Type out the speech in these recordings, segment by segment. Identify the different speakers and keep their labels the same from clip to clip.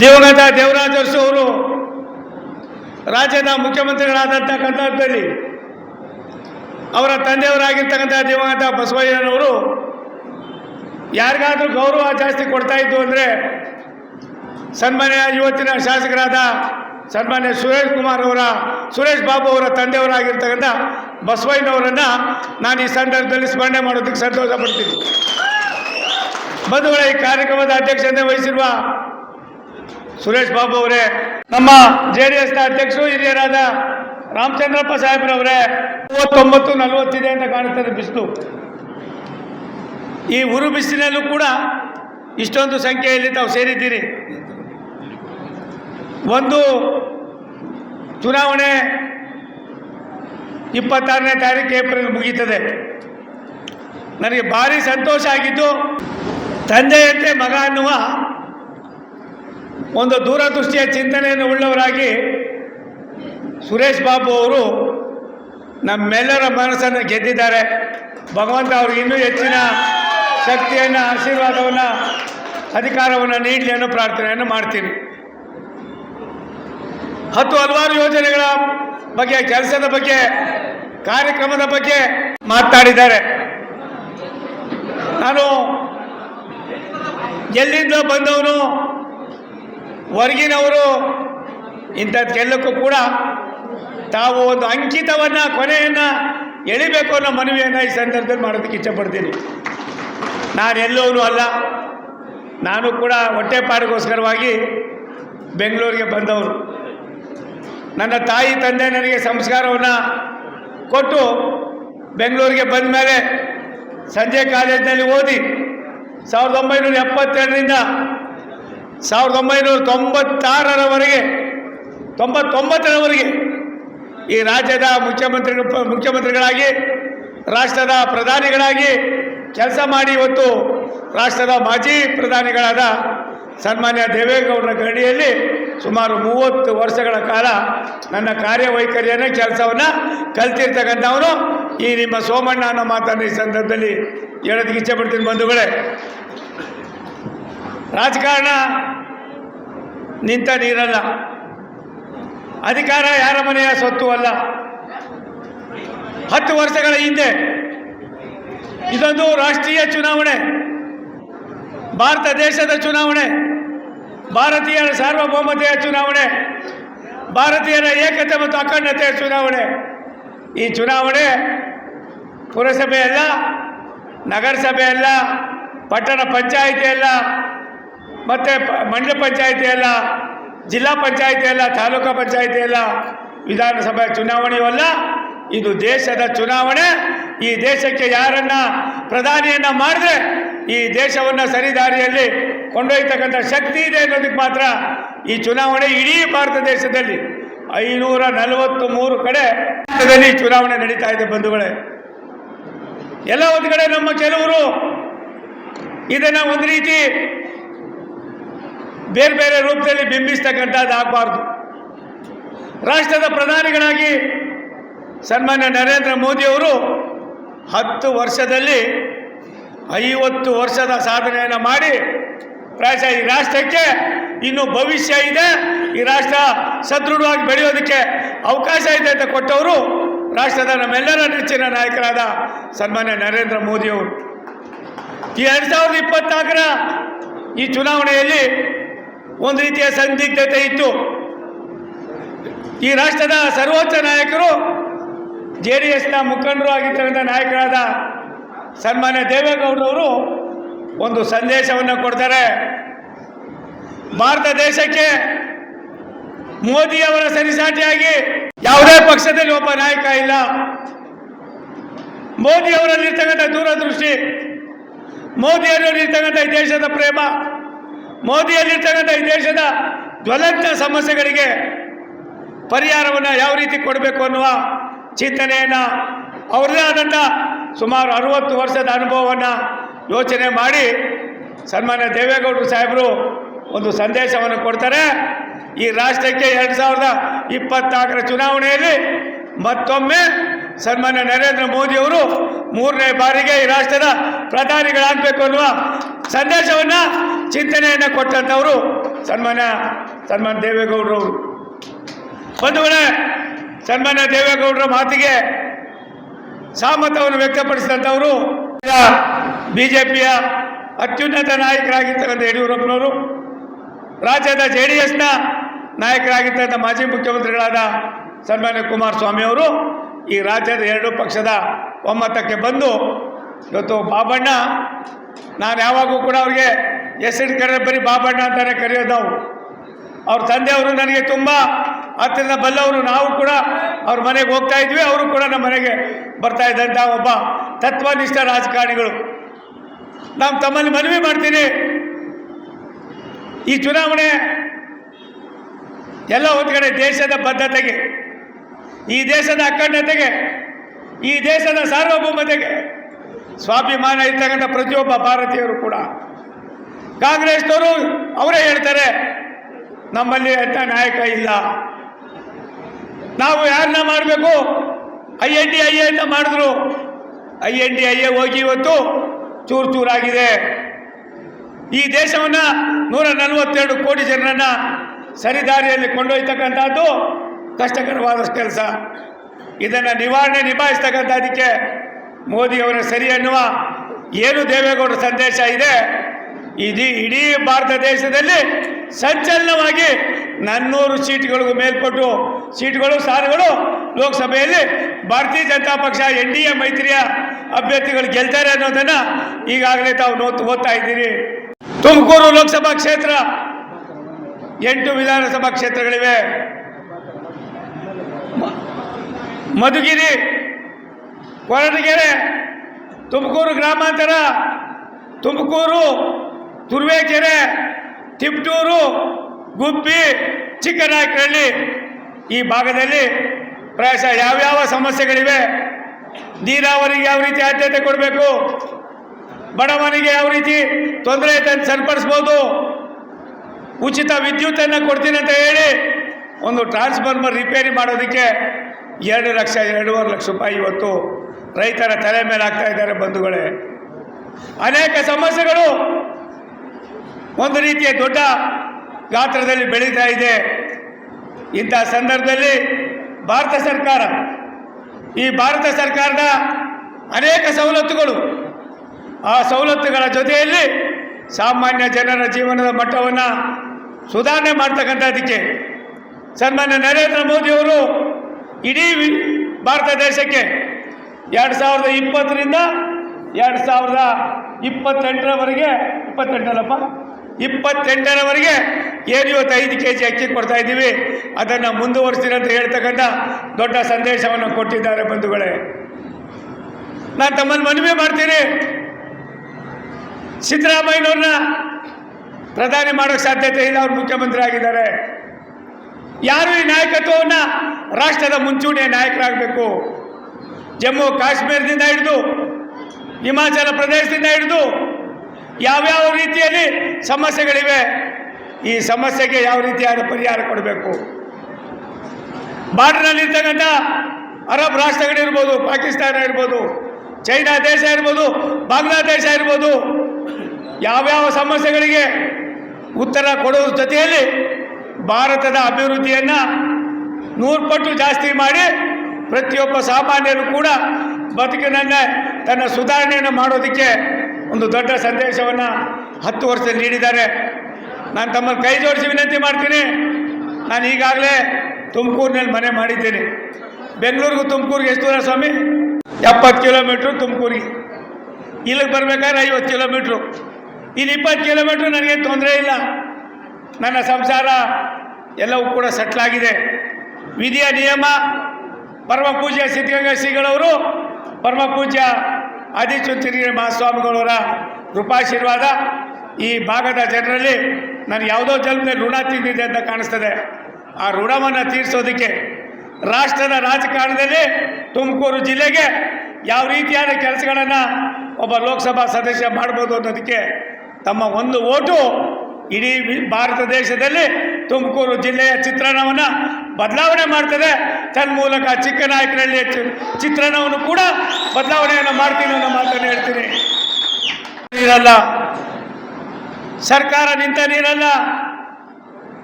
Speaker 1: ದಿವಂಗತ ದೇವರಾಜ ಅರಸು ಅವರು ರಾಜ್ಯದ ಮುಖ್ಯಮಂತ್ರಿಗಳಾದಂಥ ಸಂದರ್ಭದಲ್ಲಿ ಅವರ ತಂದೆಯವರಾಗಿರ್ತಕ್ಕಂಥ ದಿವಂಗತ ಬಸವಯ್ಯನವರು ಯಾರಿಗಾದ್ರೂ ಗೌರವ ಜಾಸ್ತಿ ಕೊಡ್ತಾ ಇದ್ದು ಅಂದರೆ ಸನ್ಮಾನ್ಯ ಇವತ್ತಿನ ಶಾಸಕರಾದ ಸನ್ಮಾನ್ಯ ಸುರೇಶ್ ಕುಮಾರ್ ಅವರ, ಸುರೇಶ್ ಬಾಬು ಅವರ ತಂದೆಯವರಾಗಿರ್ತಕ್ಕಂಥ ಬಸವಯ್ಯನವರನ್ನು ನಾನು ಈ ಸಂದರ್ಭದಲ್ಲಿ ಸ್ಮರಣೆ ಮಾಡೋದಕ್ಕೆ ಸಂತೋಷ ಪಡ್ತೀನಿ. ಬಂಧುಗಳ, ಈ ಕಾರ್ಯಕ್ರಮದ ಅಧ್ಯಕ್ಷತೆ ವಹಿಸಿರುವ ಸುರೇಶ್ ಬಾಬು ಅವರೇ, ನಮ್ಮ ಜೆ ಡಿ ಎಸ್ನ ಅಧ್ಯಕ್ಷರು ಹಿರಿಯರಾದ ರಾಮಚಂದ್ರಪ್ಪ ಸಾಹೇಬ್ರವರೇ, ಮೂವತ್ತೊಂಬತ್ತು ನಲವತ್ತಿದೆ ಅಂತ ಕಾಣುತ್ತದೆ ಬಿಸಿಲು. ಈ ಉರು ಬಿಸಿಲಿನಲ್ಲೂ ಕೂಡ ಇಷ್ಟೊಂದು ಸಂಖ್ಯೆಯಲ್ಲಿ ತಾವು ಸೇರಿದ್ದೀರಿ. ಒಂದು ಚುನಾವಣೆ ಇಪ್ಪತ್ತಾರನೇ ತಾರೀಕು ಏಪ್ರಿಲ್ ಮುಗೀತದೆ ನನಗೆ ಭಾರಿ ಸಂತೋಷ ಆಗಿದ್ದು ತಂದೆಯಂತೆ ಮಗ ಅನ್ನುವ ಒಂದು ದೂರದೃಷ್ಟಿಯ ಚಿಂತನೆಯನ್ನು ಉಳ್ಳವರಾಗಿ ಸುರೇಶ್ ಬಾಬು ಅವರು ನಮ್ಮೆಲ್ಲರ ಮನಸ್ಸನ್ನು ಗೆದ್ದಿದ್ದಾರೆ. ಭಗವಂತ ಅವ್ರಿಗೆ ಇನ್ನೂ ಹೆಚ್ಚಿನ ಶಕ್ತಿಯನ್ನು, ಆಶೀರ್ವಾದವನ್ನು, ಅಧಿಕಾರವನ್ನು ನೀಡಲಿ ಅನ್ನೋ ಪ್ರಾರ್ಥನೆಯನ್ನು ಮಾಡ್ತೀನಿ. ಹತ್ತು ಹಲವಾರು ಯೋಜನೆಗಳ ಬಗ್ಗೆ, ಕೆಲಸದ ಬಗ್ಗೆ, ಕಾರ್ಯಕ್ರಮದ ಬಗ್ಗೆ ಮಾತಾಡಿದ್ದಾರೆ. ನಾನು ಎಲ್ಲಿಂದ ಬಂದವನು ಹೊರಗಿನವರು ಕೆಲಕ್ಕೂ ಕೂಡ ತಾವು ಒಂದು ಅಂಕಿತವನ್ನು, ಕೊನೆಯನ್ನು ಎಳಿಬೇಕು ಅನ್ನೋ ಮನವಿಯನ್ನು ಈ ಸಂದರ್ಭದಲ್ಲಿ ಮಾಡೋದಕ್ಕೆ ನಾನು ಎಲ್ಲೋನು ಅಲ್ಲ, ನಾನು ಕೂಡ ಹೊಟ್ಟೆಪಾಡಿಗೋಸ್ಕರವಾಗಿ ಬೆಂಗಳೂರಿಗೆ ಬಂದವರು ನನ್ನ ತಾಯಿ ತಂದೆ ನನಗೆ ಸಂಸ್ಕಾರವನ್ನು ಕೊಟ್ಟು ಬೆಂಗಳೂರಿಗೆ ಬಂದ ಮೇಲೆ ಸಂಜೆ ಕಾಲೇಜಿನಲ್ಲಿ ಓದಿ ಸಾವಿರದ ಒಂಬೈನೂರ ಎಪ್ಪತ್ತೆರಡರಿಂದ ಸಾವಿರದ ಒಂಬೈನೂರ ತೊಂಬತ್ತಾರರವರೆಗೆ, ತೊಂಬತ್ತೊಂಬತ್ತರವರೆಗೆ ಈ ರಾಜ್ಯದ ಮುಖ್ಯಮಂತ್ರಿ, ಮುಖ್ಯಮಂತ್ರಿಗಳಾಗಿ, ರಾಷ್ಟ್ರದ ಪ್ರಧಾನಿಗಳಾಗಿ ಕೆಲಸ ಮಾಡಿ ಇವತ್ತು ರಾಷ್ಟ್ರದ ಮಾಜಿ ಪ್ರಧಾನಿಗಳಾದ ಸನ್ಮಾನ್ಯ ದೇವೇಗೌಡರ ಗಡಿಯಲ್ಲಿ ಸುಮಾರು ಮೂವತ್ತು ವರ್ಷಗಳ ಕಾಲ ನನ್ನ ಕಾರ್ಯವೈಖರಿಯನ್ನು, ಕೆಲಸವನ್ನು ಕಲ್ತಿರ್ತಕ್ಕಂಥವನು ಈ ನಿಮ್ಮ ಸೋಮಣ್ಣ ಅನ್ನೋ ಮಾತನ್ನು ಈ ಸಂದರ್ಭದಲ್ಲಿ ಹೇಳೋದಕ್ಕೆ ಇಚ್ಛೆಪಡ್ತೀನಿ ಬಂಧುಗಳೇ. ರಾಜಕಾರಣ ನಿಂತ ನೀರಲ್ಲ. ಅಧಿಕಾರ ಯಾರ ಮನೆಯ ಸ್ವತ್ತು ಅಲ್ಲ. ಹತ್ತು ವರ್ಷಗಳ ಹಿಂದೆ ಇದೊಂದು ರಾಷ್ಟ್ರೀಯ ಚುನಾವಣೆ, ಭಾರತ ದೇಶದ ಚುನಾವಣೆ ಭಾರತೀಯರ ಸಾರ್ವಭೌಮತೆಯ ಚುನಾವಣೆ, ಭಾರತೀಯರ ಏಕತೆ ಮತ್ತು ಅಖಂಡತೆಯ ಚುನಾವಣೆ. ಈ ಚುನಾವಣೆ ಪುರಸಭೆ ಅಲ್ಲ, ನಗರಸಭೆ ಅಲ್ಲ, ಪಟ್ಟಣ ಪಂಚಾಯಿತಿ ಅಲ್ಲ ಮತ್ತು ಮಂಡಲ ಪಂಚಾಯಿತಿ ಅಲ್ಲ ಜಿಲ್ಲಾ ಪಂಚಾಯಿತಿ ಅಲ್ಲ ತಾಲೂಕು ಪಂಚಾಯಿತಿ ಅಲ್ಲ ವಿಧಾನಸಭೆ ಚುನಾವಣೆಯೂ ಅಲ್ಲ, ಇದು ದೇಶದ ಚುನಾವಣೆ. ಈ ದೇಶಕ್ಕೆ ಯಾರನ್ನ ಪ್ರಧಾನಿಯನ್ನ ಮಾಡಿದ್ರೆ ಈ ದೇಶವನ್ನು ಸರಿದಾರಿಯಲ್ಲಿ ಕೊಂಡೊಯ್ತಕ್ಕಂಥ ಶಕ್ತಿ ಇದೆ ಅನ್ನೋದಕ್ಕೆ ಮಾತ್ರ ಈ ಚುನಾವಣೆ ಇಡೀ ಭಾರತ ದೇಶದಲ್ಲಿ ಐನೂರ ನಲವತ್ತು ಮೂರು ಕಡೆ ಭಾರತದಲ್ಲಿ ಚುನಾವಣೆ ನಡೀತಾ ಇದೆ ಬಂಧುಗಳೇ. ಎಲ್ಲ ಒಂದು ಕಡೆ ನಮ್ಮ ಕೆಲವರು ಇದನ್ನು ಒಂದು ರೀತಿ ಬೇರೆ ಬೇರೆ ರೂಪದಲ್ಲಿ ಬಿಂಬಿಸ್ತಕ್ಕಂಥದ್ದು ಆಗಬಾರ್ದು. ರಾಷ್ಟ್ರದ ಪ್ರಧಾನಿಗಳಾಗಿ ಸನ್ಮಾನ್ಯ ನರೇಂದ್ರ ಮೋದಿಯವರು ಹತ್ತು ವರ್ಷದಲ್ಲಿ ಐವತ್ತು ವರ್ಷದ ಸಾಧನೆಯನ್ನು ಮಾಡಿ ಪ್ರಾಯಶಃ ಈ ರಾಷ್ಟ್ರಕ್ಕೆ ಇನ್ನು ಭವಿಷ್ಯ ಇದೆ, ಈ ರಾಷ್ಟ್ರ ಸದೃಢವಾಗಿ ಬೆಳೆಯೋದಕ್ಕೆ ಅವಕಾಶ ಇದೆ ಅಂತ ಕೊಟ್ಟವರು ರಾಷ್ಟ್ರದ ನಮ್ಮೆಲ್ಲರ ನೆಚ್ಚಿನ ನಾಯಕರಾದ ಸನ್ಮಾನ್ಯ ನರೇಂದ್ರ ಮೋದಿಯವರು. ಈ ಎರಡು ಸಾವಿರದ ಇಪ್ಪತ್ನಾಲ್ಕರ ಈ ಚುನಾವಣೆಯಲ್ಲಿ ಒಂದು ರೀತಿಯ ಸಂದಿಗ್ಧತೆ ಇತ್ತು. ಈ ರಾಷ್ಟ್ರದ ಸರ್ವೋಚ್ಚ ನಾಯಕರು ಜೆ ಡಿ ಎಸ್ನ ಮುಖಂಡರು ಆಗಿರ್ತಕ್ಕಂಥ ನಾಯಕರಾದ ಸನ್ಮಾನ್ಯ ದೇವೇಗೌಡರವರು ಒಂದು ಸಂದೇಶವನ್ನು ಕೊಡ್ತಾರೆ. ಭಾರತ ದೇಶಕ್ಕೆ ಮೋದಿಯವರ ಸರಿಸಾಟಿಯಾಗಿ ಯಾವುದೇ ಪಕ್ಷದಲ್ಲಿ ಒಬ್ಬ ನಾಯಕ ಇಲ್ಲ. ಮೋದಿಯವರಲ್ಲಿರ್ತಕ್ಕಂಥ ದೂರದೃಷ್ಟಿ ಮೋದಿಯವರಲ್ಲಿರ್ತಕ್ಕಂಥ ಈ ದೇಶದ ಪ್ರೇಮ ಮೋದಿಯಲ್ಲಿರ್ತಕ್ಕಂಥ ಈ ದೇಶದ ಜ್ವಲಂತ ಸಮಸ್ಯೆಗಳಿಗೆ ಪರಿಹಾರವನ್ನು ಯಾವ ರೀತಿ ಕೊಡಬೇಕು ಅನ್ನುವ ಚಿಂತನೆಯನ್ನು ಅವ್ರದ್ದೇ ಆದಂಥ ಸುಮಾರು ಅರುವತ್ತು ವರ್ಷದ ಅನುಭವವನ್ನು ಯೋಚನೆ ಮಾಡಿ ಸನ್ಮಾನ್ಯ ದೇವೇಗೌಡರು ಸಾಹೇಬರು ಒಂದು ಸಂದೇಶವನ್ನು ಕೊಡ್ತಾರೆ. ಈ ರಾಷ್ಟ್ರಕ್ಕೆ ಎರಡು ಸಾವಿರದ ಇಪ್ಪತ್ನಾಲ್ಕರ ಚುನಾವಣೆಯಲ್ಲಿ ಮತ್ತೊಮ್ಮೆ ಸನ್ಮಾನ್ಯ ನರೇಂದ್ರ ಮೋದಿಯವರು ಮೂರನೇ ಬಾರಿಗೆ ಈ ರಾಷ್ಟ್ರದ ಪ್ರಧಾನಿಗಳಾಗಬೇಕು ಅನ್ನುವ ಸಂದೇಶವನ್ನು ಚಿಂತನೆಯನ್ನು ಕೊಟ್ಟಂಥವರು ಸನ್ಮಾನ್ಯ ಸನ್ಮಾನ್ಯ ದೇವೇಗೌಡರವರು. ವೇಳೆ ಸನ್ಮಾನ್ಯ ದೇವೇಗೌಡರ ಮಾತಿಗೆ ಸಹಮತವನ್ನು ವ್ಯಕ್ತಪಡಿಸಿದಂಥವರು ಬಿಜೆಪಿಯ ಅತ್ಯುನ್ನತ ನಾಯಕರಾಗಿರ್ತಕ್ಕಂಥ ಯಡಿಯೂರಪ್ಪನವರು, ರಾಜ್ಯದ ಜೆ ಡಿ ಎಸ್ನ ನಾಯಕರಾಗಿರ್ತಕ್ಕಂಥ ಮಾಜಿ ಮುಖ್ಯಮಂತ್ರಿಗಳಾದ ಸನ್ಮಾನ್ಯ ಕುಮಾರಸ್ವಾಮಿ ಅವರು ಈ ರಾಜ್ಯದ ಎರಡು ಪಕ್ಷದ ಒಮ್ಮತಕ್ಕೆ ಬಂದು ಇವತ್ತು ಬಾಬಣ್ಣ ನಾನು ಯಾವಾಗೂ ಕೂಡ ಅವ್ರಿಗೆ ಹೆಸರು ಕರೆ ಬರೀ ಬಾಬಣ್ಣ ಅಂತಾನೆ ಕರೆಯೋದು ನಾವು. ಅವ್ರ ತಂದೆಯವರು ನನಗೆ ತುಂಬ ಹತ್ತಿರದ ಬಲ್ಲವರು. ನಾವು ಕೂಡ ಅವ್ರ ಮನೆಗೆ ಹೋಗ್ತಾ ಇದ್ವಿ, ಅವರು ಕೂಡ ನಮ್ಮ ಮನೆಗೆ ಬರ್ತಾ ಇದ್ದಂಥ ಒಬ್ಬ ತತ್ವನಿಷ್ಠ ರಾಜಕಾರಣಿಗಳು. ನಾವು ತಮ್ಮಲ್ಲಿ ಮನವಿ ಮಾಡ್ತೀನಿ. ಈ ಚುನಾವಣೆ ಎಲ್ಲ ಒಂದು ಕಡೆ ದೇಶದ ಬದ್ಧತೆಗೆ ಈ ದೇಶದ ಅಖಂಡತೆಗೆ, ಈ ದೇಶದ ಸಾರ್ವಭೌಮತೆಗೆ ಸ್ವಾಭಿಮಾನ ಇರ್ತಕ್ಕಂಥ ಪ್ರತಿಯೊಬ್ಬ ಭಾರತೀಯರು ಕೂಡ. ಕಾಂಗ್ರೆಸ್ನವರು ಅವರೇ ಹೇಳ್ತಾರೆ, ನಮ್ಮಲ್ಲಿ ಅಂತ ನಾಯಕ ಇಲ್ಲ. ನಾವು ಯಾರನ್ನ ಮಾಡಬೇಕು? I N D I A ಅಂತ ಮಾಡಿದ್ರು. I N D I A ಹೋಗಿ ಇವತ್ತು ಚೂರು ಚೂರಾಗಿದೆ. ಈ ದೇಶವನ್ನು ನೂರ ನಲವತ್ತೆರಡು ಕೋಟಿ ಜನರನ್ನು ಸರಿದಾರಿಯಲ್ಲಿ ಕೊಂಡೊಯ್ತಕ್ಕಂಥದ್ದು ಕಷ್ಟಕರವಾದ ಕೆಲಸ. ಇದನ್ನು ನಿವಾರಣೆ ನಿಭಾಯಿಸ್ತಕ್ಕಂಥ ಅದಕ್ಕೆ ಮೋದಿಯವರ ಸರಿ ಅನ್ನುವ ಏನು ದೇವೇಗೌಡರ ಸಂದೇಶ ಇದೆ. ಇಡೀ ಇಡೀ ಭಾರತ ದೇಶದಲ್ಲಿ ಸಂಚಲನವಾಗಿ ನನ್ನೂರು ಸೀಟ್ಗಳಿಗೂ ಮೇಲ್ಪಟ್ಟು ಸೀಟ್ಗಳು, ಸಾಲುಗಳು ಲೋಕಸಭೆಯಲ್ಲಿ ಭಾರತೀಯ ಜನತಾ ಪಕ್ಷ, ಎನ್ ಡಿ ಎ, ಮೈತ್ರಿಯ ಅಭ್ಯರ್ಥಿಗಳು ಗೆಲ್ತಾರೆ ಅನ್ನೋದನ್ನು ಈಗಾಗಲೇ ತಾವು ನೋತ್ ಓದ್ತಾ ಇದ್ದೀರಿ. ತುಮಕೂರು ಲೋಕಸಭಾ ಕ್ಷೇತ್ರ ಎಂಟು ವಿಧಾನಸಭಾ ಕ್ಷೇತ್ರಗಳಿವೆ. ಮಧುಗಿರಿ, ಕೊರಟಗೆರೆ, ತುಮಕೂರು ಗ್ರಾಮಾಂತರ, ತುಮಕೂರು, ತುರುವೇಕೆರೆ, ತಿಪ್ಟೂರು, ಗುಬ್ಬಿ ಚಿಕ್ಕನಾಯಕನಹಳ್ಳಿ ಈ ಭಾಗದಲ್ಲಿ ಪ್ರಾಯಶಃ ಯಾವ್ಯಾವ ಸಮಸ್ಯೆಗಳಿವೆ, ನೀರಾವರಿಗೆ ಯಾವ ರೀತಿ ಆದ್ಯತೆ ಕೊಡಬೇಕು, ಬಡವನಿಗೆ ಯಾವ ರೀತಿ ತೊಂದರೆ ತಂದು ಸರಿಪಡಿಸ್ಬೋದು, ಉಚಿತ ವಿದ್ಯುತ್ತನ್ನು ಕೊಡ್ತೀನಿ ಅಂತ ಹೇಳಿ ಒಂದು ಟ್ರಾನ್ಸ್ಫಾರ್ಮರ್ ರಿಪೇರಿ ಮಾಡೋದಕ್ಕೆ ಎರಡು ಲಕ್ಷ, ಎರಡೂವರೆ ಲಕ್ಷ ರೂಪಾಯಿ ಇವತ್ತು ರೈತರ ತಲೆ ಮೇಲೆ ಆಗ್ತಾ ಇದ್ದಾರೆ ಬಂಧುಗಳೇ. ಅನೇಕ ಸಮಸ್ಯೆಗಳು ಒಂದು ರೀತಿಯ ದೊಡ್ಡ ಗಾತ್ರದಲ್ಲಿ ಬೆಳೀತಾ ಇದೆ. ಇಂಥ ಸಂದರ್ಭದಲ್ಲಿ ಭಾರತ ಸರ್ಕಾರ, ಈ ಭಾರತ ಸರ್ಕಾರದ ಅನೇಕ ಸವಲತ್ತುಗಳು, ಆ ಸವಲತ್ತುಗಳ ಜೊತೆಯಲ್ಲಿ ಸಾಮಾನ್ಯ ಜನರ ಜೀವನದ ಮಟ್ಟವನ್ನು ಸುಧಾರಣೆ ಮಾಡ್ತಕ್ಕಂಥದ್ದಕ್ಕೆ ಸನ್ಮಾನ್ಯ ನರೇಂದ್ರ ಮೋದಿಯವರು ಇಡೀ ಭಾರತ ದೇಶಕ್ಕೆ ಎರಡು ಸಾವಿರದ ಇಪ್ಪತ್ತರಿಂದ ಎರಡು ಸಾವಿರದ ಇಪ್ಪತ್ತೆಂಟರವರೆಗೆ, ಇಪ್ಪತ್ತೆಂಟಲ್ಲಪ್ಪ? ಇಪ್ಪತ್ತೆಂಟರವರೆಗೆ ಏನು ಇವತ್ತು ಐದು ಕೆ ಜಿ ಅಕ್ಕಿ ಕೊಡ್ತಾ ಇದ್ದೀವಿ. ಅದನ್ನು ಮುಂದುವರಿಸ್ತೀನಿ ಅಂತ ಹೇಳ್ತಕ್ಕಂಥ ದೊಡ್ಡ ಸಂದೇಶವನ್ನು ಕೊಟ್ಟಿದ್ದಾರೆ ಬಂಧುಗಳೇ. ನಾನು ತಮ್ಮನ್ನು ಮನವಿ ಮಾಡ್ತೀನಿ. ಸಿದ್ದರಾಮಯ್ಯನವ್ರನ್ನ ಪ್ರಧಾನಿ ಮಾಡೋಕ್ಕೆ ಸಾಧ್ಯತೆ ಇಲ್ಲ. ಅವ್ರು ಮುಖ್ಯಮಂತ್ರಿ ಆಗಿದ್ದಾರೆ. ಯಾರು ಈ ನಾಯಕತ್ವವನ್ನು ರಾಷ್ಟ್ರದ ಮುಂಚೂಣಿಯ ನಾಯಕರಾಗಬೇಕು? ಜಮ್ಮು ಕಾಶ್ಮೀರದಿಂದ ಹಿಡಿದು, ಹಿಮಾಚಲ ಪ್ರದೇಶದಿಂದ ಹಿಡಿದು ಯಾವ್ಯಾವ ರೀತಿಯಲ್ಲಿ ಸಮಸ್ಯೆಗಳಿವೆ? ಈ ಸಮಸ್ಯೆಗೆ ಯಾವ ರೀತಿಯಾದ ಪರಿಹಾರ ಕೊಡಬೇಕು? ಬಾರ್ಡರ್ನಲ್ಲಿರ್ತಕ್ಕಂಥ ಅರಬ್ ರಾಷ್ಟ್ರಗಳಿರ್ಬೋದು ಪಾಕಿಸ್ತಾನ ಇರ್ಬೋದು, ಚೈನಾ ದೇಶ ಇರ್ಬೋದು, ಬಾಂಗ್ಲಾದೇಶ ಇರ್ಬೋದು, ಯಾವ್ಯಾವ ಸಮಸ್ಯೆಗಳಿಗೆ ಉತ್ತರ ಕೊಡುವ ಜೊತೆಯಲ್ಲಿ ಭಾರತದ ಅಭಿವೃದ್ಧಿಯನ್ನು ನೂರು ಪಟ್ಟು ಜಾಸ್ತಿ ಮಾಡಿ ಪ್ರತಿಯೊಬ್ಬ ಸಾಮಾನ್ಯರು ಕೂಡ ಬದುಕಿನನ್ನೇ ತನ್ನ ಸುಧಾರಣೆಯನ್ನು ಮಾಡೋದಕ್ಕೆ ಒಂದು ದೊಡ್ಡ ಸಂದೇಶವನ್ನು ಹತ್ತು ವರ್ಷ ನೀಡಿದ್ದಾರೆ. ನಾನು ತಮ್ಮನ್ನು ಕೈ ಜೋಡಿಸಿ ವಿನಂತಿ ಮಾಡ್ತೀನಿ. ನಾನು ಈಗಾಗಲೇ ತುಮಕೂರಿನಲ್ಲಿ ಮನೆ ಮಾಡಿದ್ದೀನಿ. ಬೆಂಗಳೂರಿಗೂ ತುಮಕೂರಿಗೆ ಎಷ್ಟು ದೂರ ಸ್ವಾಮಿ? ಎಪ್ಪತ್ತು ಕಿಲೋಮೀಟ್ರು ತುಮಕೂರಿಗೆ. ಇಲ್ಲಿಗೆ ಬರ್ಬೇಕಾದ್ರೆ ಐವತ್ತು ಕಿಲೋಮೀಟ್ರು. ಇಲ್ಲಿ ಇಪ್ಪತ್ತು ಕಿಲೋಮೀಟ್ರು ನನಗೆ ತೊಂದರೆ ಇಲ್ಲ. ನನ್ನ ಸಂಸಾರ ಎಲ್ಲವೂ ಕೂಡ ಸಟ್ಲಾಗಿದೆ ವಿಧಿಯ ನಿಯಮ, ಪರಮ ಪೂಜ್ಯ ಸಿದ್ಧಗಂಗಾ ಶ್ರೀಗಳವರು, ಪರಮ ಪೂಜ್ಯ ಆದಿಚುಂಚನಗಿರಿ ಮಹಾಸ್ವಾಮಿಗಳವರ ಕೃಪಾಶೀರ್ವಾದ ಈ ಭಾಗದ ಜನರಲ್ಲಿ ನಾನು ಯಾವುದೋ ಜನ್ಮದಲ್ಲಿ ಋಣ ತಿಂದಿದೆ ಅಂತ ಕಾಣಿಸ್ತದೆ. ಆ ಋಣವನ್ನು ತೀರಿಸೋದಕ್ಕೆ ರಾಷ್ಟ್ರದ ರಾಜಕಾರಣದಲ್ಲಿ ತುಮಕೂರು ಜಿಲ್ಲೆಗೆ ಯಾವ ರೀತಿಯಾದ ಕೆಲಸಗಳನ್ನು ಒಬ್ಬ ಲೋಕಸಭಾ ಸದಸ್ಯ ಮಾಡ್ಬೋದು ಅನ್ನೋದಕ್ಕೆ ತಮ್ಮ ಒಂದು ಓಟು ಇಡೀ ಭಾರತ ದೇಶದಲ್ಲಿ ತುಮಕೂರು ಜಿಲ್ಲೆಯ ಚಿತ್ರಣವನ್ನು ಬದಲಾವಣೆ ಮಾಡ್ತದೆ. ತನ್ಮೂಲಕ ಚಿಕ್ಕನಾಯಕನಹಳ್ಳಿಯ ಚಿತ್ರಣವನ್ನು ಕೂಡ ಬದಲಾವಣೆಯನ್ನು ಮಾಡ್ತೀನಿ ಅನ್ನೋ ಮಾತನ್ನು ಹೇಳ್ತೀನಿ. ನೀರಲ್ಲ. ಸರ್ಕಾರ ನಿಂತ ನೀರಲ್ಲ.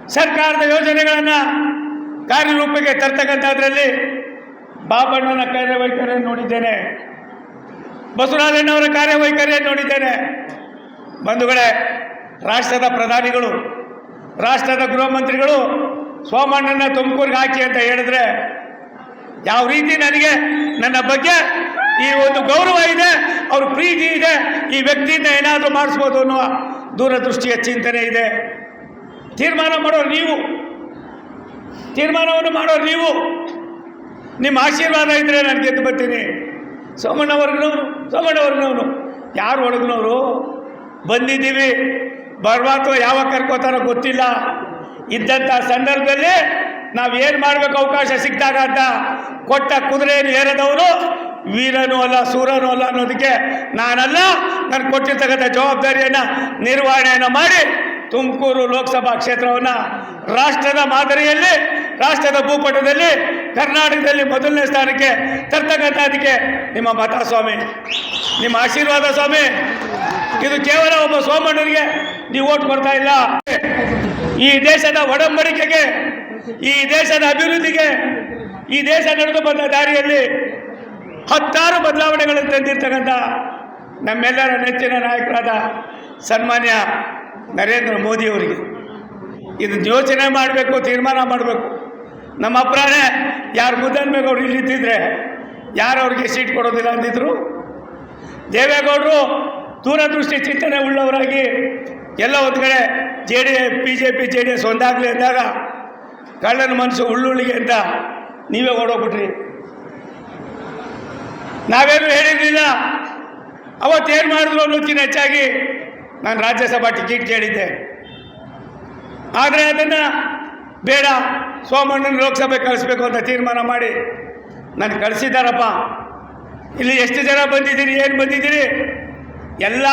Speaker 1: ಸರ್ಕಾರದ ಯೋಜನೆಗಳನ್ನು ಕಾರ್ಯರೂಪಕ್ಕೆ ತರ್ತಕ್ಕಂಥದ್ರಲ್ಲಿ ಬಾಬಣ್ಣನ ಕಾರ್ಯವೈಖರಿಯನ್ನು ನೋಡಿದ್ದೇನೆ. ಬಸವರಾಜಣ್ಣವರ ಕಾರ್ಯವೈಖರಿಯನ್ನು ನೋಡಿದ್ದೇನೆ. ಬಂಧುಗಳೇ, ರಾಷ್ಟ್ರದ ಪ್ರಧಾನಿಗಳು ರಾಷ್ಟ್ರದ ಗೃಹ ಮಂತ್ರಿಗಳು ಸೋಮಣ್ಣನ ತುಮಕೂರಿಗೆ ಹಾಕಿ ಅಂತ ಹೇಳಿದ್ರೆ, ಯಾವ ರೀತಿ ನನಗೆ ನನ್ನ ಬಗ್ಗೆ ಈ ಒಂದು ಗೌರವ ಇದೆ, ಅವ್ರ ಪ್ರೀತಿ ಇದೆ, ಈ ವ್ಯಕ್ತಿಯಿಂದ ಏನಾದರೂ ಮಾಡಿಸ್ಬೋದು ಅನ್ನುವ ದೂರದೃಷ್ಟಿಯ ಚಿಂತನೆ ಇದೆ. ತೀರ್ಮಾನ ಮಾಡೋರು ನೀವು. ತೀರ್ಮಾನವನ್ನು ಮಾಡೋರು ನೀವು. ನಿಮ್ಮ ಆಶೀರ್ವಾದ ಇದ್ದರೆ ನಾನು ಗೆದ್ದು ಬರ್ತೀನಿ. ಸೋಮಣ್ಣವರ್ಗನವರು ಸೋಮಣ್ಣವರ್ಗನವರು ಯಾರು ಒಳಗಿನವರು? ಬಂದಿದ್ದೀವಿ. ಬರುವಾತು ಯಾವಾಗ ಕರ್ಕೋತಾರೋ ಗೊತ್ತಿಲ್ಲ. ಇದ್ದಂಥ ಸಂದರ್ಭದಲ್ಲಿ ನಾವು ಏನು ಮಾಡಬೇಕು ಅವಕಾಶ ಸಿಕ್ಕಿದಾಗ ಅಂತ ಕೊಟ್ಟ ಕುದುರೆಯನ್ನು ಏರದವರು ವೀರನೂ ಅಲ್ಲ, ಸೂರನೂ ಅಲ್ಲ ಅನ್ನೋದಕ್ಕೆ ನಾನಲ್ಲ, ನಾನು ಕೊಟ್ಟಿರ್ತಕ್ಕಂಥ ಜವಾಬ್ದಾರಿಯನ್ನು ನಿರ್ವಹಣೆಯನ್ನು ಮಾಡಿ ತುಮಕೂರು ಲೋಕಸಭಾ ಕ್ಷೇತ್ರವನ್ನು ರಾಷ್ಟ್ರದ ಮಾದರಿಯಲ್ಲಿ, ರಾಷ್ಟ್ರದ ಭೂಪಟದಲ್ಲಿ, ಕರ್ನಾಟಕದಲ್ಲಿ ಮೊದಲನೇ ಸ್ಥಾನಕ್ಕೆ ತರ್ತಕ್ಕಂಥದಕ್ಕೆ ನಿಮ್ಮ ಮತ ಸ್ವಾಮಿ ನಿಮ್ಮ ಆಶೀರ್ವಾದ ಸ್ವಾಮಿ. ಇದು ಕೇವಲ ಒಬ್ಬ ಸೋಮಣ್ಣನಿಗೆ ನೀವು ಓಟ್ ಕೊಡ್ತಾ ಇಲ್ಲ. ಈ ದೇಶದ ಒಡಂಬಡಿಕೆಗೆ, ಈ ದೇಶದ ಅಭಿವೃದ್ಧಿಗೆ, ಈ ದೇಶ ನಡೆದು ಬಂದ ದಾರಿಯಲ್ಲಿ ಹತ್ತಾರು ಬದಲಾವಣೆಗಳನ್ನು ತಂದಿರ್ತಕ್ಕಂಥ ನಮ್ಮೆಲ್ಲರ ನೆಚ್ಚಿನ ನಾಯಕರಾದ ಸನ್ಮಾನ್ಯ ನರೇಂದ್ರ ಮೋದಿಯವರಿಗೆ ಇದು ಯೋಚನೆ ಮಾಡಬೇಕು, ತೀರ್ಮಾನ ಮಾಡಬೇಕು. ನಮ್ಮ ಅಭಿಪ್ರಾಯ ಯಾರು ಮುದ್ದನ್ಮೇಗೌಡರು ಇಲ್ಲಿದ್ದಿದ್ರೆ ಯಾರು ಅವ್ರಿಗೆ ಸೀಟ್ ಕೊಡೋದಿಲ್ಲ ಅಂದಿದ್ರು. ದೇವೇಗೌಡರು ದೂರದೃಷ್ಟಿ ಚಿಂತನೆ ಉಳ್ಳವರಾಗಿ ಎಲ್ಲ ಒಂದು ಕಡೆ J D B J P, J D S ಒಂದಾಗಲಿ ಅಂದಾಗ ಕಳ್ಳನ ಮನಸ್ಸು ಉಳ್ಳುಳ್ಳಿಗೆ ಅಂತ ನೀವೇ ಓಡೋಗ್ಬಿಟ್ರಿ ನಾವೇನು ಹೇಳಿರಲಿಲ್ಲ ಅವತ್ತೇನು ಮಾಡಿದ್ರು ಅನ್ನೋದಕ್ಕಿಂತ ಹೆಚ್ಚಾಗಿ ನಾನು ರಾಜ್ಯಸಭಾ ಟಿಕೆಟ್ ಕೇಳಿದ್ದೆ. ಆದರೆ ಅದನ್ನು ಬೇಡ, ಸೋಮಣ್ಣನ ಲೋಕಸಭೆ ಕಳಿಸ್ಬೇಕು ಅಂತ ತೀರ್ಮಾನ ಮಾಡಿ ನಾನು ಕಳಿಸಿದ್ದಾರಪ್ಪ. ಇಲ್ಲಿ ಎಷ್ಟು ಜನ ಬಂದಿದ್ದೀರಿ, ಏನು ಬಂದಿದ್ದೀರಿ? ಎಲ್ಲ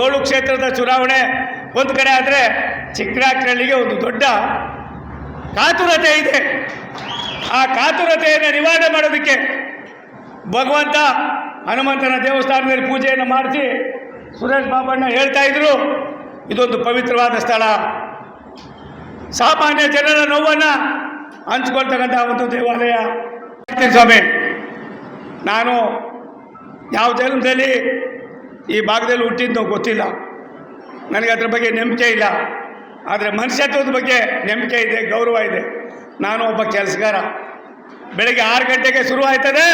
Speaker 1: ಏಳು ಕ್ಷೇತ್ರದ ಚುನಾವಣೆ ಒಂದು ಕಡೆ ಆದರೆ ಚಿಕ್ಕರಾಕ್ರಳ್ಳಿಗೆ ಒಂದು ದೊಡ್ಡ ಕಾತುರತೆ ಇದೆ. ಆ ಕಾತುರತೆಯನ್ನು ನಿವಾರಣೆ ಮಾಡೋದಕ್ಕೆ ಭಗವಂತ ಹನುಮಂತನ ದೇವಸ್ಥಾನದಲ್ಲಿ ಪೂಜೆಯನ್ನು ಮಾಡಿಸಿ ಸುರೇಶ್ ಬಾಬಣ್ಣ ಹೇಳ್ತಾ ಇದ್ರು, ಇದೊಂದು ಪವಿತ್ರವಾದ ಸ್ಥಳ. ಸಾಮಾನ್ಯ ಜನರ ನೋವನ್ನು ಹಂಚ್ಕೊಳ್ತಕ್ಕಂಥ ಒಂದು ದೇವಾಲಯ. ಸ್ವಾಮಿ, ನಾನು ಯಾವ ಜನ್ಮದಲ್ಲಿ ಈ ಭಾಗದಲ್ಲಿ ಹುಟ್ಟಿದ್ದು ಗೊತ್ತಿಲ್ಲ. ನನಗೆ ಅದ್ರ ಬಗ್ಗೆ ನಂಬಿಕೆ ಇಲ್ಲ. ಆದರೆ ಮನುಷ್ಯತ್ವದ ಬಗ್ಗೆ ನಂಬಿಕೆ ಇದೆ, ಗೌರವ ಇದೆ. ನಾನು ಒಬ್ಬ ಕೆಲಸಗಾರ. ಬೆಳಗ್ಗೆ ಆರು ಗಂಟೆಗೆ ಶುರು ಆಯ್ತದೆ.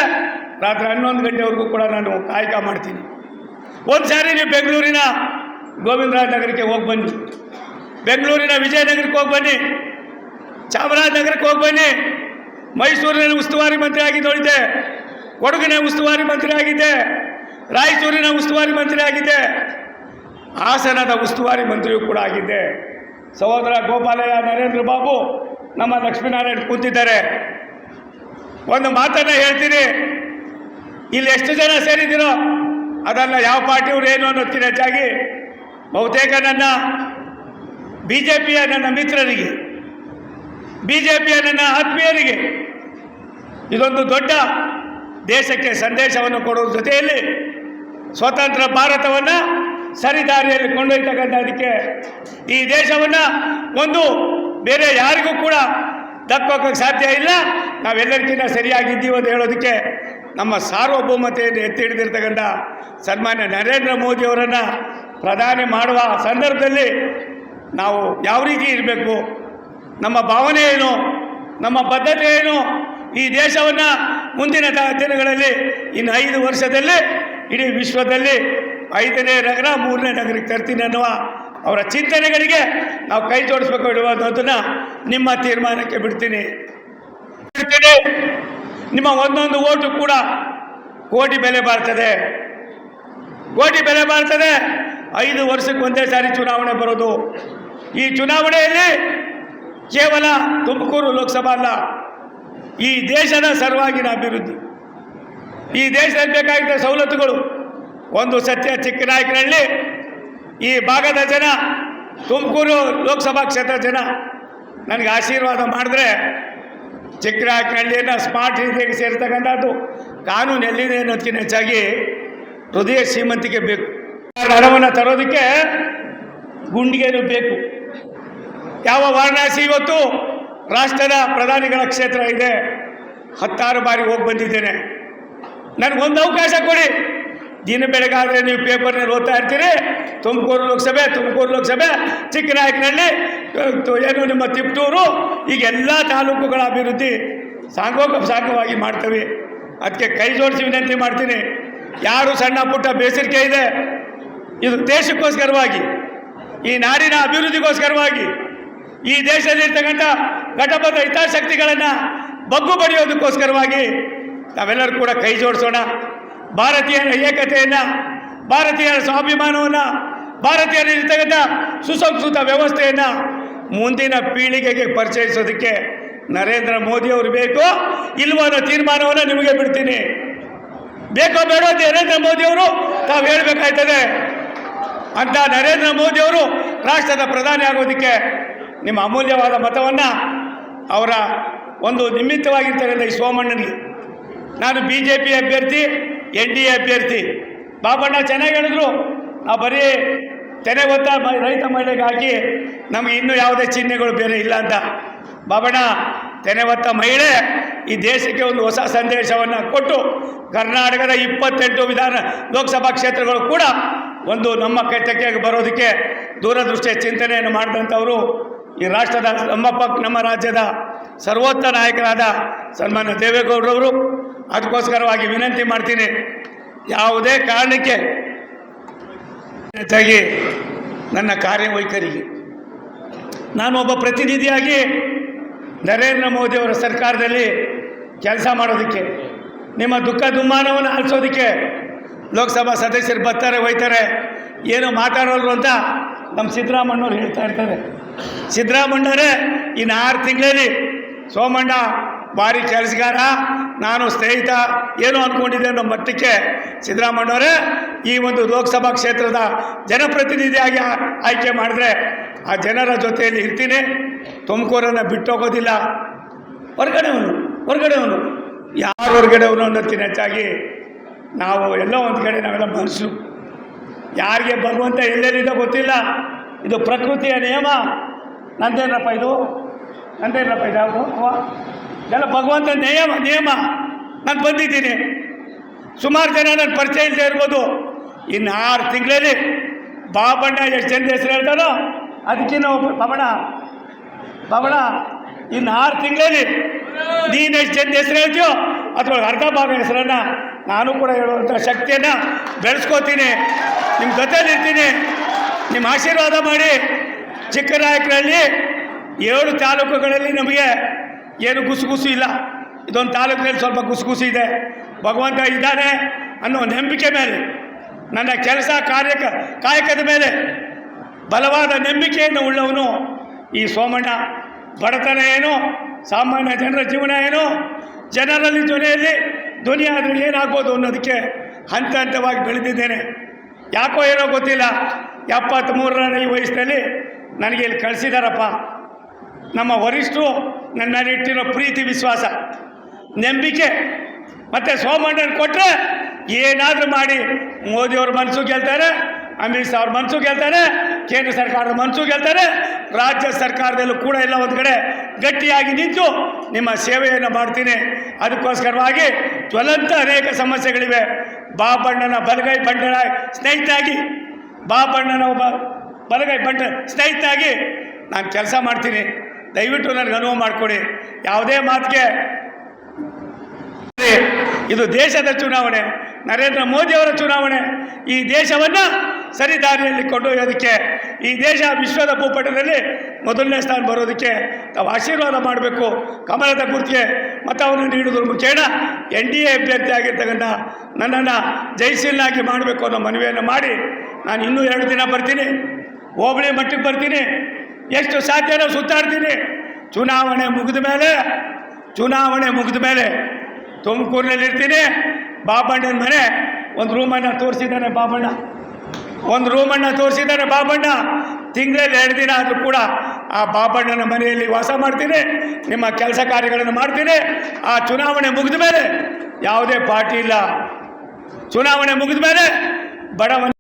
Speaker 1: ರಾತ್ರಿ ಹನ್ನೊಂದು ಗಂಟೆವರೆಗೂ ಕೂಡ ನಾನು ಕಾಯಕ ಮಾಡ್ತೀನಿ. ಒಂದು ಸಾರಿ ನೀವು ಬೆಂಗಳೂರಿನ ಗೋವಿಂದರಾಜ ನಗರಕ್ಕೆ ಹೋಗಿ ಬನ್ನಿ. ಬೆಂಗಳೂರಿನ ವಿಜಯನಗರಕ್ಕೆ ಹೋಗಿ ಬನ್ನಿ. ಚಾಮರಾಜನಗರಕ್ಕೆ ಹೋಗಿ ಬನ್ನಿ. ಮೈಸೂರಿನಲ್ಲಿ ಉಸ್ತುವಾರಿ ಮಂತ್ರಿ ಆಗಿದ್ದು ನೋಡಿದ್ದೆ ಕೊಡಗಿನ ಉಸ್ತುವಾರಿ ಮಂತ್ರಿ ಆಗಿದ್ದೆ. ರಾಯಚೂರಿನ ಉಸ್ತುವಾರಿ ಮಂತ್ರಿ ಆಗಿದ್ದೆ. ಹಾಸನದ ಉಸ್ತುವಾರಿ ಮಂತ್ರಿಯೂ ಕೂಡ ಆಗಿದ್ದೆ. ಸಹೋದರ ಗೋಪಾಲಯ್ಯ ನರೇಂದ್ರ ಬಾಬು, ನಮ್ಮ ಲಕ್ಷ್ಮೀನಾರಾಯಣ ಕೂತಿದ್ದಾರೆ. ಒಂದು ಮಾತನ್ನು ಹೇಳ್ತೀನಿ. ಇಲ್ಲಿ ಎಷ್ಟು ಜನ ಸೇರಿದ್ದೀರೋ ಅದನ್ನು ಯಾವ ಪಾರ್ಟಿಯವರು ಏನು ಅನ್ನೋದಕ್ಕಿಂತ ಹೆಚ್ಚಾಗಿ ಬಹುತೇಕ ನನ್ನ ಬಿ ಜೆ ಪಿಯ ನನ್ನ ಮಿತ್ರರಿಗೆ ಬಿ ಜೆ ಪಿಯ ನನ್ನ ಆತ್ಮೀಯರಿಗೆ ಇದೊಂದು ದೊಡ್ಡ ದೇಶಕ್ಕೆ ಸಂದೇಶವನ್ನು ಕೊಡುವ ಜೊತೆಯಲ್ಲಿ ಸ್ವತಂತ್ರ ಭಾರತವನ್ನು ಸರಿದಾರಿಯಲ್ಲಿ ಕೊಂಡೊಯ್ತಕ್ಕಂಥದಕ್ಕೆ ಈ ದೇಶವನ್ನು ಒಂದು ಬೇರೆ ಯಾರಿಗೂ ಕೂಡ ದಕ್ಕೋಕ್ಕೆ ಸಾಧ್ಯ ಇಲ್ಲ. ನಾವೆಲ್ಲರಿಗಿಂತ ಸರಿಯಾಗಿದ್ದೀವಿ ಅಂತ ಹೇಳೋದಕ್ಕೆ ನಮ್ಮ ಸಾರ್ವಭೌಮತೆಯನ್ನು ಎತ್ತಿ ಹಿಡಿದಿರ್ತಕ್ಕಂಥ ಸನ್ಮಾನ್ಯ ನರೇಂದ್ರ ಮೋದಿಯವರನ್ನು ಪ್ರಧಾನಿ ಮಾಡುವ ಸಂದರ್ಭದಲ್ಲಿ ನಾವು ಯಾವ ರೀತಿ ಇರಬೇಕು? ನಮ್ಮ ಭಾವನೆ ಏನು? ನಮ್ಮ ಬದ್ಧತೆ ಏನು? ಈ ದೇಶವನ್ನು ಮುಂದಿನ ದಿನಗಳಲ್ಲಿ ಇನ್ನು ಐದು ವರ್ಷದಲ್ಲಿ ಇಡೀ ವಿಶ್ವದಲ್ಲಿ ಐದನೇ ನಗರ, ಮೂರನೇ ನಗರಕ್ಕೆ ತರ್ತೀನಿ ಅನ್ನುವ ಅವರ ಚಿಂತನೆಗಳಿಗೆ ನಾವು ಕೈ ಜೋಡಿಸ್ಬೇಕು ಇಡುವುದನ್ನು ನಿಮ್ಮ ತೀರ್ಮಾನಕ್ಕೆ ಬಿಡ್ತೀನಿ. ಬಿಡ್ತೀನಿ. ನಿಮ್ಮ ಒಂದೊಂದು ಓಟು ಕೂಡ ಕೋಟಿ ಬೆಲೆ ಬಾರ್ತದೆ. ಕೋಟಿ ಬೆಲೆ ಬಾರ್ತದೆ. ಐದು ವರ್ಷಕ್ಕೆ ಒಂದೇ ಸಾರಿ ಚುನಾವಣೆ ಬರೋದು. ಈ ಚುನಾವಣೆಯಲ್ಲಿ ಕೇವಲ ತುಮಕೂರು ಲೋಕಸಭಾ ಅಲ್ಲ, ಈ ದೇಶದ ಸರ್ವಾಗಿನ ಅಭಿವೃದ್ಧಿ. ಈ ದೇಶದಲ್ಲಿ ಬೇಕಾಗಿದ್ದ ಸವಲತ್ತುಗಳು. ಒಂದು ಸತ್ಯ ಚಿಕ್ಕನಾಯಕನಹಳ್ಳಿ ಈ ಭಾಗದ ಜನ, ತುಮಕೂರು ಲೋಕಸಭಾ ಕ್ಷೇತ್ರ ಜನ, ನನಗೆ ಆಶೀರ್ವಾದ ಮಾಡಿದ್ರೆ ಚಿಕ್ಕನಾಯಕನಹಳ್ಳಿಯನ್ನು ಸ್ಮಾರ್ಟ್ ರೀತಿಯಾಗಿ ಸೇರ್ತಕ್ಕಂಥದ್ದು ಕಾನೂನು ಎಲ್ಲಿದೆ ಅನ್ನೋದಕ್ಕಿಂತ ಹೆಚ್ಚಾಗಿ ಹೃದಯ ಶ್ರೀಮಂತಿಕೆ ಬೇಕು. ಹಣವನ್ನು ತರೋದಕ್ಕೆ ಗುಂಡಿಗೆನೂ ಬೇಕು. ಯಾವ ವಾರಣಾಸಿ ಇವತ್ತು ರಾಷ್ಟ್ರದ ಪ್ರಧಾನಿಗಳ ಕ್ಷೇತ್ರ ಇದೆ. ಹತ್ತಾರು ಬಾರಿ ಹೋಗಿ ಬಂದಿದ್ದೇನೆ. ನನಗೊಂದು ಅವಕಾಶ ಕೊಡಿ. ದಿನ ಬೆಳಗಾದರೆ ನೀವು ಪೇಪರ್ನಲ್ಲಿ ಓದ್ತಾ ಇರ್ತೀರಿ. ತುಮಕೂರು ಲೋಕಸಭೆ ತುಮಕೂರು ಲೋಕಸಭೆ, ಚಿಕ್ಕನಾಯಕನಹಳ್ಳಿ ಏನು ನಿಮ್ಮ ತಿಪ್ಟೂರು, ಈಗ ಎಲ್ಲ ತಾಲೂಕುಗಳ ಅಭಿವೃದ್ಧಿ ಸಾಂಗೋಕ ಸಾಂಗವಾಗಿ ಮಾಡ್ತೀವಿ. ಅದಕ್ಕೆ ಕೈ ಜೋಡಿಸಿ ವಿನಂತಿ ಮಾಡ್ತೀನಿ. ಯಾರು ಸಣ್ಣ ಪುಟ್ಟ ಬೇಸರಿಕೆ ಇದೆ, ಇದು ದೇಶಕ್ಕೋಸ್ಕರವಾಗಿ, ಈ ನಾಡಿನ ಅಭಿವೃದ್ಧಿಗೋಸ್ಕರವಾಗಿ, ಈ ದೇಶದಲ್ಲಿರ್ತಕ್ಕಂಥ ಘಟಬದ್ಧ ಹಿತಾಸಕ್ತಿಗಳನ್ನು ಬಗ್ಗು ಬಡಿಯೋದಕ್ಕೋಸ್ಕರವಾಗಿ ನಾವೆಲ್ಲರೂ ಕೂಡ ಕೈ ಜೋಡಿಸೋಣ. ಭಾರತೀಯರ ಏಕತೆಯನ್ನು ಭಾರತೀಯರ ಸ್ವಾಭಿಮಾನವನ್ನು ಭಾರತೀಯರ ಇರ್ತಕ್ಕಂಥ ಸುಸಂಸ್ಕೃತ ವ್ಯವಸ್ಥೆಯನ್ನು ಮುಂದಿನ ಪೀಳಿಗೆಗೆ ಪರಿಚಯಿಸೋದಕ್ಕೆ ನರೇಂದ್ರ ಮೋದಿಯವರು ಬೇಕು. ಇಲ್ವೋ ಅನ್ನೋ ತೀರ್ಮಾನವನ್ನು ನಿಮಗೆ ಬಿಡ್ತೀನಿ. ಬೇಕೋ ಬೇಡೋ ನರೇಂದ್ರ ಮೋದಿಯವರು ತಾವು ಹೇಳಬೇಕಾಯ್ತದೆ. ಅಂತ ನರೇಂದ್ರ ಮೋದಿಯವರು ರಾಷ್ಟ್ರದ ಪ್ರಧಾನಿ ಆಗೋದಕ್ಕೆ ನಿಮ್ಮ ಅಮೂಲ್ಯವಾದ ಮತವನ್ನು ಅವರ ಒಂದು ನಿಮಿತ್ತವಾಗಿರ್ತಕ್ಕಂಥ ಈ ಸೋಮಣ್ಣನಿಗೆ ನಾನು ಬಿ ಜೆ ಪಿ ಅಭ್ಯರ್ಥಿ, ಎನ್ ಡಿ ಎ ಅಭ್ಯರ್ಥಿ. ಬಾಬಣ್ಣ ಚೆನ್ನಾಗಿ ಹೇಳಿದ್ರು. ನಾವು ಬರೀ ತೆನೆ ಹೊತ್ತ ಮ- ರೈತ ಮಹಿಳೆಗೆ ಹಾಕಿ ನಮಗೆ ಇನ್ನೂ ಯಾವುದೇ ಚಿಹ್ನೆಗಳು ಬೇರೆ ಇಲ್ಲ ಅಂತ. ಬಾಬಣ್ಣ, ತೆನೆ ಹೊತ್ತ ಮಹಿಳೆ ಈ ದೇಶಕ್ಕೆ ಒಂದು ಹೊಸ ಸಂದೇಶವನ್ನು ಕೊಟ್ಟು ಕರ್ನಾಟಕದ ಇಪ್ಪತ್ತೆಂಟು ವಿಧಾನ ಲೋಕಸಭಾ ಕ್ಷೇತ್ರಗಳು ಕೂಡ ಒಂದು ನಮ್ಮ ಕೈ ತೆಕ್ಕೆಗೆ ಬರೋದಕ್ಕೆ ದೂರದೃಷ್ಟಿಯ ಚಿಂತನೆಯನ್ನು ಮಾಡಿದಂಥವರು ಈ ರಾಷ್ಟ್ರದ ನಮ್ಮ ಪಕ್, ನಮ್ಮ ರಾಜ್ಯದ ಸರ್ವೋತ್ತ ನಾಯಕರಾದ ಸನ್ಮಾನ್ಯ ದೇವೇಗೌಡರವರು. ಅದಕ್ಕೋಸ್ಕರವಾಗಿ ವಿನಂತಿ ಮಾಡ್ತೀನಿ. ಯಾವುದೇ ಕಾರಣಕ್ಕೆ ಜೊತೆಗೆ ನನ್ನ ಕಾರ್ಯವೈಖರಿಗೆ. ನಾನು ಒಬ್ಬ ಪ್ರತಿನಿಧಿಯಾಗಿ ನರೇಂದ್ರ ಮೋದಿಯವರ ಸರ್ಕಾರದಲ್ಲಿ ಕೆಲಸ ಮಾಡೋದಕ್ಕೆ, ನಿಮ್ಮ ದುಃಖ ದುಮ್ಮಾನವನ್ನು ಆಲಿಸೋದಕ್ಕೆ ಲೋಕಸಭಾ ಸದಸ್ಯರು ಬರ್ತಾರೆ, ಹೋಯ್ತಾರೆ. ಏನು ಮಾತಾಡೋರು ಅಂತ ನಮ್ಮ ಸಿದ್ದರಾಮಣ್ಣವ್ರು ಹೇಳ್ತಾ ಇರ್ತಾರೆ. ಸಿದ್ದರಾಮಣ್ಣರೇ ಇನ್ನು ಆರು ತಿಂಗಳಲ್ಲಿ ಸೋಮಣ್ಣ ಭಾರಿ ಕೆಲಸಗಾರ, ನಾನು ಸ್ನೇಹಿತ, ಏನು ಅಂದ್ಕೊಂಡಿದ್ದೆ ಅನ್ನೋ ಮಟ್ಟಕ್ಕೆ ಸಿದ್ದರಾಮಣ್ಣವರೇ ಈ ಒಂದು ಲೋಕಸಭಾ ಕ್ಷೇತ್ರದ ಜನಪ್ರತಿನಿಧಿಯಾಗಿ ಆಯ್ಕೆ ಮಾಡಿದ್ರೆ ಆ ಜನರ ಜೊತೆಯಲ್ಲಿ ಇರ್ತೀನಿ. ತುಮಕೂರನ್ನು ಬಿಟ್ಟೋಗೋದಿಲ್ಲ ಹೊರಗಡೆವನು ಹೊರಗಡೆವನು ಯಾರು ಹೊರಗಡೆವನು ಅನ್ನೋದಕ್ಕಿಂತ ಹೆಚ್ಚಾಗಿ ನಾವು ಎಲ್ಲೋ ಒಂದು ಕಡೆ ನಾವೆಲ್ಲ ಮನಸ್ಸು ಯಾರಿಗೆ ಭಗವಂತ ಎಲ್ಲೆಲ್ಲಿದೆ ಗೊತ್ತಿಲ್ಲ. ಇದು ಪ್ರಕೃತಿಯ ನಿಯಮ. ನಂದೇನಪ್ಪ ಇದು? ನಂದೇನಪ್ಪ ಇದು ಯಾವುದು? ಎಲ್ಲ ಭಗವಂತ ನಿಯಮ ನಿಯಮ ನಾನು ಬಂದಿದ್ದೀನಿ. ಸುಮಾರು ಜನ ನನ್ನ ಪರಿಚಯ ಇಲ್ಲದೆ ಇರ್ಬೋದು. ಇನ್ನು ಆರು ತಿಂಗಳಲ್ಲಿ ಬಾಬಣ್ಣ ಎಷ್ಟು ಜನ ಹೆಸರು ಹೇಳ್ತಾರೋ ಅದಕ್ಕಿನ್ನ ಒಬ್ಬ ಬಾಬಣ್ಣ. ಬಾಬಣ್ಣ, ಇನ್ನು ಆರು ತಿಂಗಳಲ್ಲಿ ನೀನು ಎಷ್ಟು ಜನ ಹೆಸರು ಹೇಳ್ತೀಯೋ ಅದ್ರೊಳಗೆ ಅರ್ಧ ಭಾಗ ಹೆಸರನ್ನು ನಾನು ಕೂಡ ಹೇಳುವಂಥ ಶಕ್ತಿಯನ್ನು ಬೆಳೆಸ್ಕೋತೀನಿ. ನಿಮ್ಮ ಜೊತೆಯಲ್ಲಿರ್ತೀನಿ ನಿಮ್ಮ ಆಶೀರ್ವಾದ ಮಾಡಿ ಚಿಕ್ಕನಾಯಕರಲ್ಲಿ ಏಳು ತಾಲೂಕುಗಳಲ್ಲಿ ನಮಗೆ ಏನು ಗುಸುಗುಸು ಇಲ್ಲ. ಇದೊಂದು ತಾಲೂಕಿನಲ್ಲಿ ಸ್ವಲ್ಪ ಗುಸುಗುಸು ಇದೆ. ಭಗವಂತ ಇದ್ದಾನೆ ಅನ್ನೋ ನಂಬಿಕೆ ಮೇಲೆ, ನನ್ನ ಕೆಲಸ ಕಾರ್ಯಕ, ಕಾಯಕದ ಮೇಲೆ ಬಲವಾದ ನಂಬಿಕೆಯನ್ನು ಉಳ್ಳವನು ಈ ಸೋಮಣ್ಣ. ಬಡತನ ಏನು? ಸಾಮಾನ್ಯ ಜನರ ಜೀವನ ಏನು? ಜನರಲ್ಲಿ ಧ್ವನಿಯಲ್ಲಿ ಧ್ವನಿ ಆದರೆ ಏನಾಗ್ಬೋದು ಅನ್ನೋದಕ್ಕೆ ಹಂತ ಹಂತವಾಗಿ ಬೆಳೆದಿದ್ದೇನೆ. ಯಾಕೋ ಏನೋ ಗೊತ್ತಿಲ್ಲ. ಎಪ್ಪತ್ತ್ಮೂರರ ಈ ವಯಸ್ಸಿನಲ್ಲಿ ನನಗೆ ಇಲ್ಲಿ ಕಳಿಸಿದಾರಪ್ಪ. ನಮ್ಮ ವರಿಷ್ಠರು ನನ್ನ ಮೇಲೆ ಇಟ್ಟಿರೋ ಪ್ರೀತಿ, ವಿಶ್ವಾಸ, ನಂಬಿಕೆ ಮತ್ತು ಸೋಮಣ್ಣನ ಕೊಟ್ಟರೆ ಏನಾದರೂ ಮಾಡಿ ಮೋದಿಯವ್ರ ಮನಸ್ಸು ಗೆಲ್ತಾರೆ, ಅಮಿತ್ ಶಾ ಅವ್ರ ಮನಸ್ಸು ಗೆಲ್ತಾರೆ, ಕೇಂದ್ರ ಸರ್ಕಾರದ ಮನಸ್ಸು ಗೆಲ್ತಾರೆ, ರಾಜ್ಯ ಸರ್ಕಾರದಲ್ಲೂ ಕೂಡ ಎಲ್ಲ ಒಂದು ಕಡೆ ಗಟ್ಟಿಯಾಗಿ ನಿಂತು ನಿಮ್ಮ ಸೇವೆಯನ್ನು ಮಾಡ್ತೀನಿ. ಅದಕ್ಕೋಸ್ಕರವಾಗಿ ಜ್ವಲಂತ ಅನೇಕ ಸಮಸ್ಯೆಗಳಿವೆ. ಬಾಬಣ್ಣನ ಬಲಗೈ ಬಂಡನ ಸ್ನೇಹಿತಾಗಿ ಬಾಬಣ್ಣನ ಒಬ್ಬ ಬಲಗೈ ಬಂಡ ಸ್ನೇಹಿತಾಗಿ ನಾನು ಕೆಲಸ ಮಾಡ್ತೀನಿ. ದಯವಿಟ್ಟು ನನಗೆ ಅನುವು ಮಾಡಿಕೊಡಿ. ಯಾವುದೇ ಮಾತಿಗೆ ಇದು ದೇಶದ ಚುನಾವಣೆ, ನರೇಂದ್ರ ಮೋದಿಯವರ ಚುನಾವಣೆ. ಈ ದೇಶವನ್ನು ಸರಿದಾರಿಯಲ್ಲಿ ಕೊಂಡೊಯ್ಯೋದಕ್ಕೆ, ಈ ದೇಶ ವಿಶ್ವದ ಭೂಪಟದಲ್ಲಿ ಮೊದಲನೇ ಸ್ಥಾನ ಬರೋದಕ್ಕೆ ತಾವು ಆಶೀರ್ವಾದ ಮಾಡಬೇಕು. ಕಮಲದ ಗುರ್ತಿಗೆ ಮತವನ್ನು ನೀಡುವುದ್ರ ಮುಖೇನ ಎನ್ ಡಿ ಎ ಅಭ್ಯರ್ಥಿ ಆಗಿರ್ತಕ್ಕಂಥ ನನ್ನನ್ನು ಜಯಶೀಲನಾಗಿ ಮಾಡಬೇಕು ಅನ್ನೋ ಮನವಿಯನ್ನು ಮಾಡಿ ನಾನು ಇನ್ನೂ ಎರಡು ದಿನ ಬರ್ತೀನಿ. ಹೋಬಳಿ ಮಟ್ಟಕ್ಕೆ ಬರ್ತೀನಿ. ಎಷ್ಟು ಸಾಧ್ಯನೋ ಸುತ್ತಾಡ್ತೀನಿ. ಚುನಾವಣೆ ಮುಗಿದ ಮೇಲೆ, ಚುನಾವಣೆ ಮುಗಿದ ಮೇಲೆ ತುಮಕೂರಿನಲ್ಲಿ ಇರ್ತೀನಿ ಬಾಬಣ್ಣನ ಮನೆ, ಒಂದು ರೂಮನ್ನು ತೋರಿಸಿದ್ದಾನೆ ಬಾಬಣ್ಣ. ಒಂದು ರೂಮನ್ನು ತೋರಿಸಿದ್ದಾನೆ ಬಾಬಣ್ಣ. ತಿಂಗಳಲ್ಲಿ ಎರಡು ದಿನ ಆದರೂ ಕೂಡ ಆ ಬಾಬಣ್ಣನ ಮನೆಯಲ್ಲಿ ವಾಸ ಮಾಡ್ತೀನಿ. ನಿಮ್ಮ ಕೆಲಸ ಕಾರ್ಯಗಳನ್ನು ಮಾಡ್ತೀನಿ. ಆ ಚುನಾವಣೆ ಮುಗಿದ ಮೇಲೆ ಯಾವುದೇ ಪಾರ್ಟಿ ಇಲ್ಲ. ಚುನಾವಣೆ ಮುಗಿದ ಮೇಲೆ ಬಡವನ